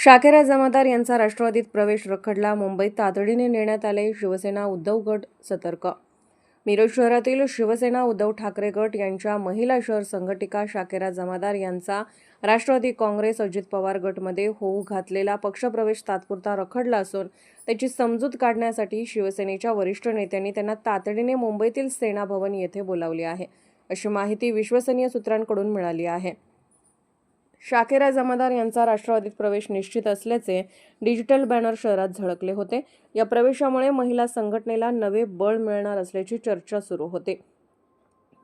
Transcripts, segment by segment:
शाखेरा जमादार यांचा राष्ट्रवादीत प्रवेश रखडला. मुंबईत तातडीने नेण्यात आले शिवसेना उद्धव गट सतर्क. मिरज शहरातील शिवसेना उद्धव ठाकरे गट यांच्या महिला शहर संघटिका शाकेरा जमादार यांचा राष्ट्रवादी काँग्रेस अजित पवार गटमध्ये होऊ घातलेला पक्षप्रवेश तात्पुरता रखडला असून त्याची समजूत काढण्यासाठी शिवसेनेच्या वरिष्ठ नेत्यांनी त्यांना तातडीने मुंबईतील सेना भवन येथे बोलावले आहे. अशी माहिती विश्वसनीय सूत्रांकडून मिळाली आहे. शाकेरा जमादार यांचा राष्ट्रवादीत प्रवेश निश्चित असल्याचे डिजिटल बॅनर शहरात झळकले होते. या प्रवेशामुळे महिला संघटनेला नवे बळ मिळणार असल्याची चर्चा सुरू होते.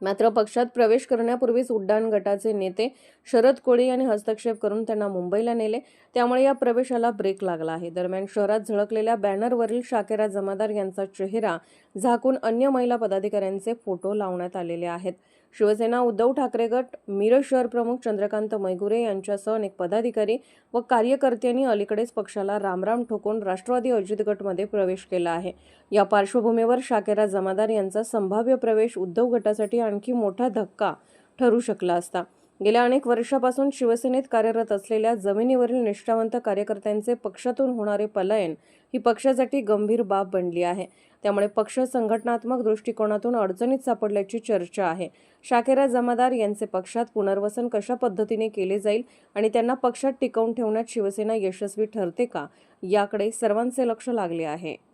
मात्र पक्षात प्रवेश करण्यापूर्वीच उड्डाण गटाचे नेते शरद कोळी यांनी हस्तक्षेप करून त्यांना मुंबईला नेले. त्यामुळे या प्रवेशाला ब्रेक लागला आहे. दरम्यान शहरात झळकलेल्या बॅनरवरील शाकेरा जमादार यांचा चेहरा झाकून अन्य महिला पदाधिकाऱ्यांचे फोटो लावण्यात आलेले आहेत. शिवसेना उद्धव ठाकरे गट मिरज शहर प्रमुख चंद्रकांत मैगुरे यांच्यासह अनेक पदाधिकारी व कार्यकर्त्यांनी अलीकडेच पक्षाला रामराम ठोकून राष्ट्रवादी अजित गटमध्ये प्रवेश केला आहे. या पार्श्वभूमीवर शाकेरा जमादार यांचा संभाव्य प्रवेश उद्धव गटासाठी आणखी मोठा धक्का ठरू शकला असता. गेल्या अनेक वर्षापासून शिवसेनेत कार्यरत असलेल्या जमिनीवरील निष्ठावंत कार्यकर्त्यांचे पक्षातून होणारे पलायन ही पक्षासाठी गंभीर बाब बनली आहे. त्यामुळे पक्ष संघटनात्मक दृष्टिकोनातून अडचणीत सापडल्याची चर्चा आहे. शाकेरा जमादार यांचे पक्षात पुनर्वसन कशा पद्धतीने केले जाईल आणि त्यांना पक्षात टिकवून ठेवण्यात शिवसेना यशस्वी ठरते का? याकडे सर्वांचे लक्ष लागले आहे.